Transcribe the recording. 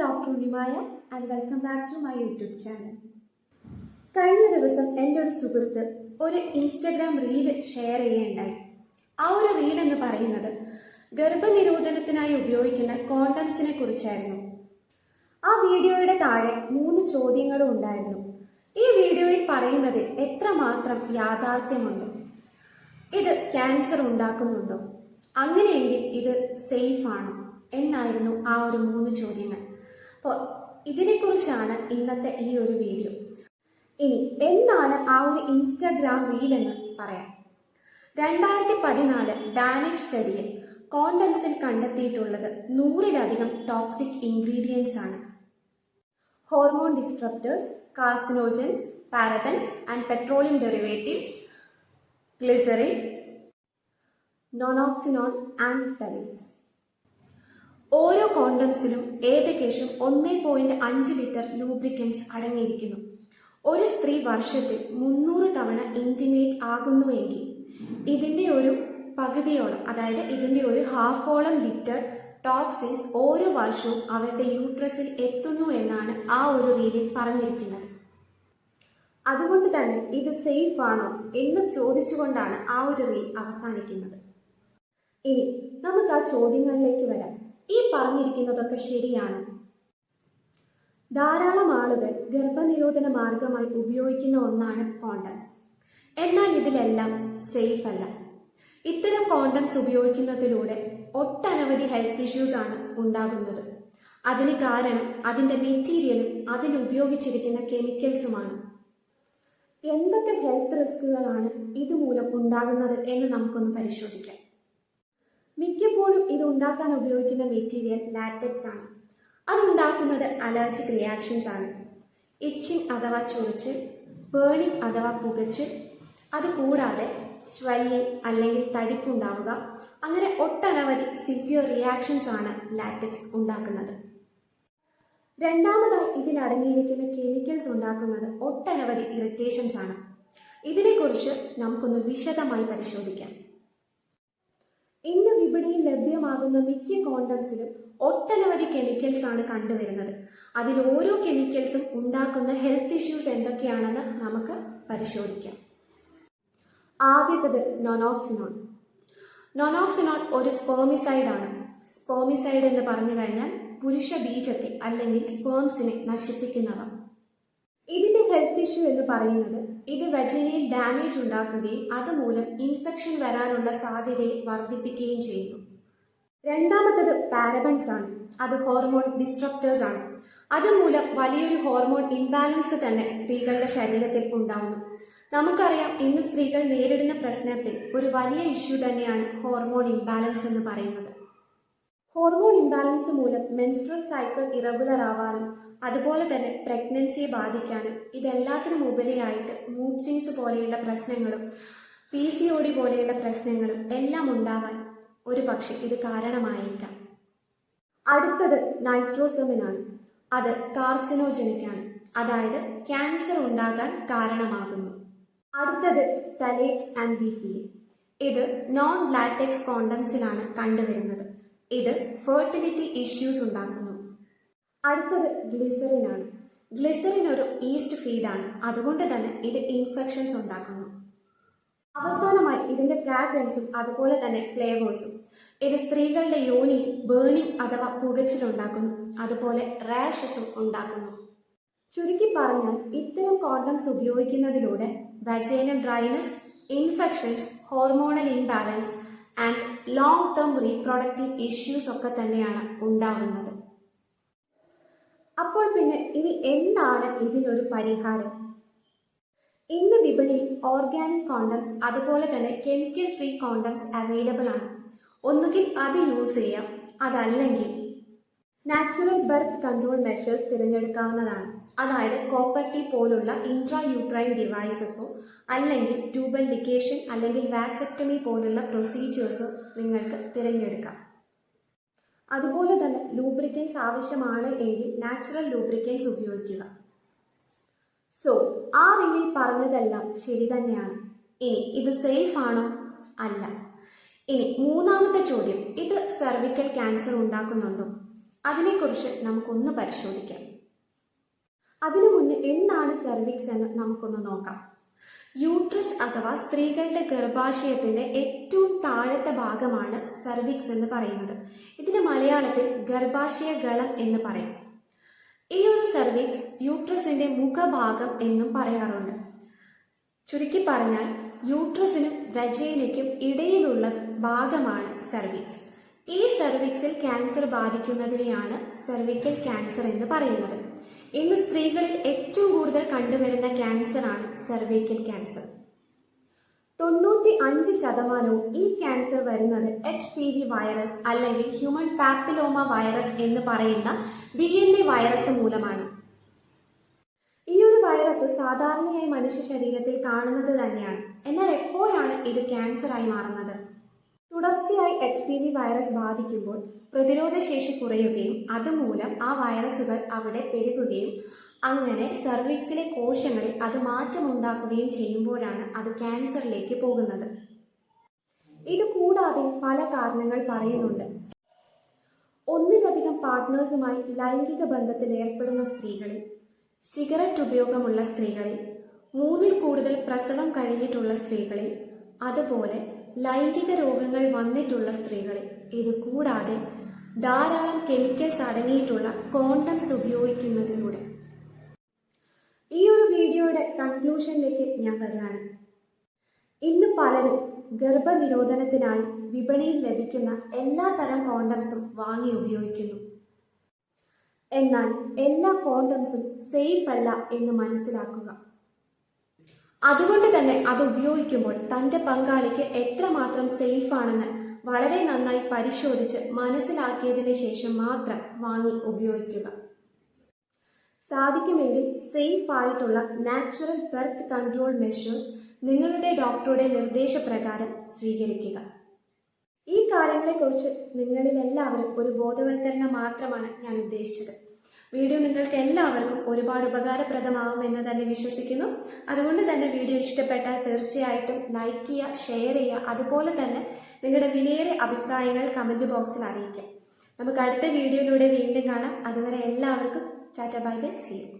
Doctor Unnimaya and welcome back to my YouTube channel കഴിഞ്ഞ ദിവസം എന്റെ ഒരു സുഹൃത്ത് ഒരു ഇൻസ്റ്റഗ്രാം റീൽ ഷെയർ ചെയ്യുകയുണ്ടായി. ആ ഒരു റീൽ എന്ന് പറയുന്നത് ഗർഭനിരോധനത്തിനായി ഉപയോഗിക്കുന്ന കോണ്ടംസിനെ കുറിച്ചായിരുന്നു. ആ വീഡിയോയുടെ താഴെ മൂന്ന് ചോദ്യങ്ങളും ഉണ്ടായിരുന്നു. ഈ വീഡിയോയിൽ പറയുന്നത് എത്രമാത്രം യാഥാർത്ഥ്യമുണ്ട്? ഇത് ക്യാൻസർ ഉണ്ടാക്കുന്നുണ്ടോ? അങ്ങനെയെങ്കിൽ ഇത് സേഫ് ആണോ? എന്നായിരുന്നു ആ ഒരു മൂന്ന് ചോദ്യങ്ങൾ. അപ്പോൾ ഇതിനെക്കുറിച്ചാണ് ഇന്നത്തെ ഈ ഒരു വീഡിയോ. ഇനി എന്താണ് ആ ഒരു ഇൻസ്റ്റാഗ്രാം റീൽ എന്ന് പറയാം. രണ്ടായിരത്തി പതിനാല് ഡാനിഷ് സ്റ്റഡിയിൽ കോണ്ടംസിൽ കണ്ടെത്തിയിട്ടുള്ളത് നൂറിലധികം ടോക്സിക് ഇൻഗ്രീഡിയൻസ് ആണ്. Hormone disruptors carcinogens parabens and petroleum derivatives glycerin nonoxynol and phthalates ഓരോ കോണ്ടംസിലും ഏകദേശം ഒന്നേ പോയിന്റ് അഞ്ച് ലിറ്റർ ലൂബ്രിക്കൻസ് അടങ്ങിയിരിക്കുന്നു. ഒരു സ്ത്രീ വർഷത്തിൽ മുന്നൂറ് തവണ ഇന്റിമേറ്റ് ആകുന്നുവെങ്കിൽ ഇതിന്റെ ഒരു പകുതിയോളം അതായത് ഇതിന്റെ ഒരു ഹാഫോളം ലിറ്റർ ടോക്സിൻസ് ഓരോ വർഷവും അവരുടെ യൂട്രസിൽ എത്തുന്നു എന്നാണ് ആ ഒരു രീതിയിൽ പറഞ്ഞിരിക്കുന്നത്. അതുകൊണ്ട് തന്നെ ഇത് സേഫ് ആണോ എന്ന് ചോദിച്ചുകൊണ്ടാണ് ആ ഒരു റീൽ അവസാനിക്കുന്നത്. ഇനി നമുക്ക് ആ ചോദ്യങ്ങളിലേക്ക് വരാം. ഈ പറഞ്ഞിരിക്കുന്നതൊക്കെ ശരിയാണ്. ധാരാളം ആളുകൾ ഗർഭനിരോധന മാർഗമായി ഉപയോഗിക്കുന്ന ഒന്നാണ് കോണ്ടംസ്. എന്നാൽ ഇതിലെല്ലാം സേഫ് അല്ല. ഇത്തരം കോണ്ടംസ് ഉപയോഗിക്കുന്നതിലൂടെ ഒട്ടനവധി ഹെൽത്ത് ഇഷ്യൂസ് ആണ് ഉണ്ടാകുന്നത്. അതിന് കാരണം അതിന്റെ മെറ്റീരിയലും അതിൽ ഉപയോഗിച്ചിരിക്കുന്ന കെമിക്കൽസുമാണ്. എന്തൊക്കെ ഹെൽത്ത് റിസ്കുകളാണ് ഇതുമൂലം ഉണ്ടാകുന്നത് എന്ന് നമുക്കൊന്ന് പരിശോധിക്കാം. മിക്കപ്പോഴും ഇത് ഉണ്ടാക്കാൻ ഉപയോഗിക്കുന്ന മെറ്റീരിയൽ ലാറ്റക്സ് ആണ്. അതുണ്ടാക്കുന്നത് അലർജിക് റിയാക്ഷൻസ് ആണ്. ഇച്ചിങ് അഥവാ ചൊറിച്ച് ബേണിംഗ് അഥവാ പുകച്ച് അത് കൂടാതെ സ്വെല്ലിംഗ് അല്ലെങ്കിൽ തടിപ്പുണ്ടാവുക അങ്ങനെ ഒട്ടനവധി സിവിയർ റിയാക്ഷൻസ് ആണ് ലാറ്റക്സ് ഉണ്ടാക്കുന്നത്. രണ്ടാമതായി ഇതിലടങ്ങിയിരിക്കുന്ന കെമിക്കൽസ് ഉണ്ടാക്കുന്നത് ഒട്ടനവധി ഇറിറ്റേഷൻസ് ആണ്. ഇതിനെക്കുറിച്ച് നമുക്കൊന്ന് വിശദമായി പരിശോധിക്കാം. വിപണിയിൽ ലഭ്യമാകുന്ന മിക്ക കോണ്ടംസിലും ഒട്ടനവധി കെമിക്കൽസ് ആണ് കണ്ടുവരുന്നത്. അതിൽ ഓരോ കെമിക്കൽസും ഉണ്ടാക്കുന്ന ഹെൽത്ത് ഇഷ്യൂസ് എന്തൊക്കെയാണെന്ന് നമുക്ക് പരിശോധിക്കാം. ആദ്യത്തത് നൊനോക്സിനോൺ നൊനോക്സിനോൺ ഒരു സ്പേമിസൈഡ് ആണ്. സ്പേമിസൈഡ് എന്ന് പറഞ്ഞു കഴിഞ്ഞാൽ പുരുഷ ബീജത്തെ അല്ലെങ്കിൽ സ്പേംസിനെ നശിപ്പിക്കുന്നവ. ഇതിന്റെ ഹെൽത്ത് ഇഷ്യൂ എന്ന് പറയുന്നത് ഇത് വെജിനയിൽ ഡാമേജ് ഉണ്ടാക്കുകയും അതുമൂലം ഇൻഫെക്ഷൻ വരാനുള്ള സാധ്യതയെ വർദ്ധിപ്പിക്കുകയും ചെയ്യുന്നു. രണ്ടാമത്തത് പാരബൻസ് ആണ്. അത് ഹോർമോൺ ഡിസ്ട്രപ്റ്റേഴ്സ് ആണ്. അതുമൂലം വലിയൊരു ഹോർമോൺ ഇംബാലൻസ് തന്നെ സ്ത്രീകളുടെ ശരീരത്തിൽ ഉണ്ടാവുന്നു. നമുക്കറിയാം ഇന്ന് സ്ത്രീകൾ നേരിടുന്ന പ്രശ്നത്തിൽ ഒരു വലിയ ഇഷ്യൂ തന്നെയാണ് ഹോർമോൺ ഇംബാലൻസ് എന്ന് പറയുന്നത്. ഹോർമോൺ ഇംബാലൻസ് മൂലം മെൻസ്ട്രൽ സൈക്കിൾ ഇറഗുലർ ആവാനും അതുപോലെ തന്നെ പ്രഗ്നൻസിയെ ബാധിക്കാനും ഇതെല്ലാത്തിനും ഉപരിയായിട്ട് മൂഡ് സ്വിങ്സ് പോലെയുള്ള പ്രശ്നങ്ങളും പി സി ഒ ഡി പോലെയുള്ള പ്രശ്നങ്ങളും എല്ലാം ഉണ്ടാവാൻ ഒരു പക്ഷെ ഇത് കാരണമായേക്കാം. അടുത്തത് നൈട്രോസമിനാണ്. അത് കാർസിനോജനിക് ആണ് അതായത് ക്യാൻസർ ഉണ്ടാകാൻ കാരണമാകുന്നു. അടുത്തത് തലേക്സ് ആൻഡ് ബി പി. ഇത് നോൺ ലാറ്റക്സ് കോണ്ടംസിലാണ് കണ്ടുവരുന്നത്. ഇത് ഫെർട്ടിലിറ്റി ഇഷ്യൂസ് ഉണ്ടാക്കുന്നു. അടുത്തത് ഗ്ലിസറിൻ ആണ്. ഗ്ലിസറിൻ ഒരു ഈസ്റ്റ് ഫീഡാണ് അതുകൊണ്ട് തന്നെ ഇത് ഇൻഫെക്ഷൻസ് ഉണ്ടാക്കുന്നു. അവസാനമായി ഇതിന്റെ ഫ്രാഗ്രൻസും അതുപോലെ തന്നെ ഫ്ലേവേഴ്സും ഇത് സ്ത്രീകളുടെ യോനിയിൽ ബേണിംഗ് അഥവാ പുകച്ചിലുണ്ടാക്കുന്നു അതുപോലെ റാഷസും ഉണ്ടാക്കുന്നു. ചുരുക്കി പറഞ്ഞാൽ ഇത്തരം കോണ്ടംസ് ഉപയോഗിക്കുന്നതിലൂടെ vagina dryness infections hormonal imbalance and long term reproductive issues ഒക്കെ തന്നെയാണ് ഉണ്ടാകുന്നത്. അപ്പോൾ പിന്നെ ഇനി എന്താണ് ഇതിനൊരു പരിഹാരം? ഇന്ന് വിപണിയിൽ ഓർഗാനിക് കോണ്ടംസ് അതുപോലെ തന്നെ കെമിക്കൽ ഫ്രീ കോണ്ടംസ് അവൈലബിൾ ആണ്. ഒന്നുകിൽ അത് യൂസ് ചെയ്യാം അതല്ലെങ്കിൽ നാച്ചുറൽ ബർത്ത് കൺട്രോൾ മെഷേഴ്സ് തിരഞ്ഞെടുക്കാവുന്നതാണ്. അതായത് കോപ്പർട്ടി പോലുള്ള ഇൻട്രാ യൂട്രൈൻ ഡിവൈസസോ അല്ലെങ്കിൽ ട്യൂബൽ ലിക്കേഷൻ അല്ലെങ്കിൽ വാസക്ടമി പോലുള്ള പ്രൊസീജിയേഴ്സോ നിങ്ങൾക്ക് തിരഞ്ഞെടുക്കാം. അതുപോലെ തന്നെ ലൂബ്രിക്കൻസ് ആവശ്യമാണ് എങ്കിൽ നാച്ചുറൽ ലൂബ്രിക്കൻസ് ഉപയോഗിക്കുക. സോ ആ റീലിൽ പറഞ്ഞതെല്ലാം ശരി തന്നെയാണ്. ഇനി ഇത് സേഫ് ആണോ? അല്ല. ഇനി മൂന്നാമത്തെ ചോദ്യം. ഇത് സെർവിക്കൽ ക്യാൻസർ ഉണ്ടാക്കുന്നുണ്ടോ? അതിനെക്കുറിച്ച് നമുക്കൊന്ന് പരിശോധിക്കാം. അതിനു മുന്നേ എന്താണ് സെർവിക്സ് എന്ന് നമുക്കൊന്ന് നോക്കാം. യൂട്രസ് അഥവാ സ്ത്രീകളുടെ ഗർഭാശയത്തിന്റെ ഏറ്റവും താഴത്തെ ഭാഗമാണ് സർവിക്സ് എന്ന് പറയുന്നത്. ഇതിന് മലയാളത്തിൽ ഗർഭാശയ ഗളം എന്ന് പറയും. ഈ ഒരു സർവിക്സ് യൂട്രസിന്റെ മുഖഭാഗം എന്നും പറയാറുണ്ട്. ചുരുക്കി പറഞ്ഞാൽ യൂട്രസിനും വജൈനയ്ക്കും ഇടയിലുള്ള ഭാഗമാണ് സർവിക്സ് ഈ സർവിക്സിൽ ക്യാൻസർ ബാധിക്കുന്നതിനെയാണ് സെർവിക്കൽ ക്യാൻസർ എന്ന് പറയുന്നത്. ഇന്ന് സ്ത്രീകളിൽ ഏറ്റവും കൂടുതൽ കണ്ടുവരുന്ന ക്യാൻസറാണ് സെർവൈക്കൽ ക്യാൻസർ തൊണ്ണൂറ്റി അഞ്ച് ശതമാനവും ഈ ക്യാൻസർ വരുന്നത് എച്ച് പി വി വൈറസ് അല്ലെങ്കിൽ ഹ്യൂമൻ പാപ്പിലോമ വൈറസ് എന്ന് പറയുന്ന ഡി എൻ എ വൈറസ് മൂലമാണ്. ഈ ഒരു വൈറസ് സാധാരണയായി മനുഷ്യ ശരീരത്തിൽ കാണുന്നത് തന്നെയാണ്. എന്നാൽ എപ്പോഴാണ് ഇത് ക്യാൻസറായി മാറുന്നത്? തുടർച്ചയായി എച്ച് പി വി വൈറസ് ബാധിക്കുമ്പോൾ പ്രതിരോധ ശേഷി കുറയുകയും അതുമൂലം ആ വൈറസുകൾ അവിടെ പെരുകുകയും അങ്ങനെ സർവീക്സിലെ കോശങ്ങളിൽ അത് മാറ്റമുണ്ടാക്കുകയും ചെയ്യുമ്പോഴാണ് അത് ക്യാൻസറിലേക്ക് പോകുന്നത്. ഇത് കൂടാതെ പല കാരണങ്ങൾ പറയുന്നുണ്ട്. ഒന്നിലധികം പാർട്ട്നേഴ്സുമായി ലൈംഗിക ബന്ധത്തിൽ ഏർപ്പെടുന്ന സ്ത്രീകളിൽ സിഗരറ്റ് ഉപയോഗമുള്ള സ്ത്രീകളിൽ മൂന്നിൽ കൂടുതൽ പ്രസവം കഴിഞ്ഞിട്ടുള്ള സ്ത്രീകളിൽ അതുപോലെ ലൈംഗിക രോഗങ്ങൾ വന്നിട്ടുള്ള സ്ത്രീകളെ. ഇത് കൂടാതെ ധാരാളം കെമിക്കൽസ് അടങ്ങിയിട്ടുള്ള കോണ്ടംസ് ഉപയോഗിക്കുന്നതിലൂടെ. ഈ ഒരു വീഡിയോയുടെ കൺക്ലൂഷനിലേക്ക് ഞാൻ വരികയാണ്. ഇന്ന് പലരും ഗർഭനിരോധനത്തിനായി വിപണിയിൽ ലഭിക്കുന്ന എല്ലാ തരം കോണ്ടംസും വാങ്ങി ഉപയോഗിക്കുന്നു. എന്നാൽ എല്ലാ കോണ്ടംസും സേഫ് അല്ല എന്ന് മനസ്സിലാക്കുക. അതുകൊണ്ട് തന്നെ അത് ഉപയോഗിക്കുമ്പോൾ തന്റെ പങ്കാളിക്ക് എത്രമാത്രം സേഫ് ആണെന്ന് വളരെ നന്നായി പരിശോധിച്ച് മനസ്സിലാക്കിയതിനു ശേഷം മാത്രം വാങ്ങി ഉപയോഗിക്കുക. സാധിക്കുമെങ്കിൽ സേഫ് ആയിട്ടുള്ള നാച്ചുറൽ ബർത്ത് കൺട്രോൾ മെഷേഴ്സ് നിങ്ങളുടെ ഡോക്ടറുടെ നിർദ്ദേശപ്രകാരം സ്വീകരിക്കുക. ഈ കാര്യങ്ങളെക്കുറിച്ച് നിങ്ങളിൽ എല്ലാവരും ഒരു ബോധവൽക്കരണം മാത്രമാണ് ഞാൻ ഉദ്ദേശിച്ചത്. വീഡിയോ നിങ്ങൾക്ക് എല്ലാവർക്കും ഒരുപാട് ഉപകാരപ്രദമാവുമെന്ന് തന്നെ വിശ്വസിക്കുന്നു. അതുകൊണ്ട് തന്നെ വീഡിയോ ഇഷ്ടപ്പെട്ടാൽ തീർച്ചയായിട്ടും ലൈക്ക് ചെയ്യുക ഷെയർ ചെയ്യുക. അതുപോലെ തന്നെ നിങ്ങളുടെ വിലയേറെ അഭിപ്രായങ്ങൾ കമന്റ് ബോക്സിൽ അറിയിക്കാം. നമുക്ക് അടുത്ത വീഡിയോയിലൂടെ വീണ്ടും കാണാം. അതുവരെ എല്ലാവർക്കും ടാറ്റ ബൈ ബൈ. യു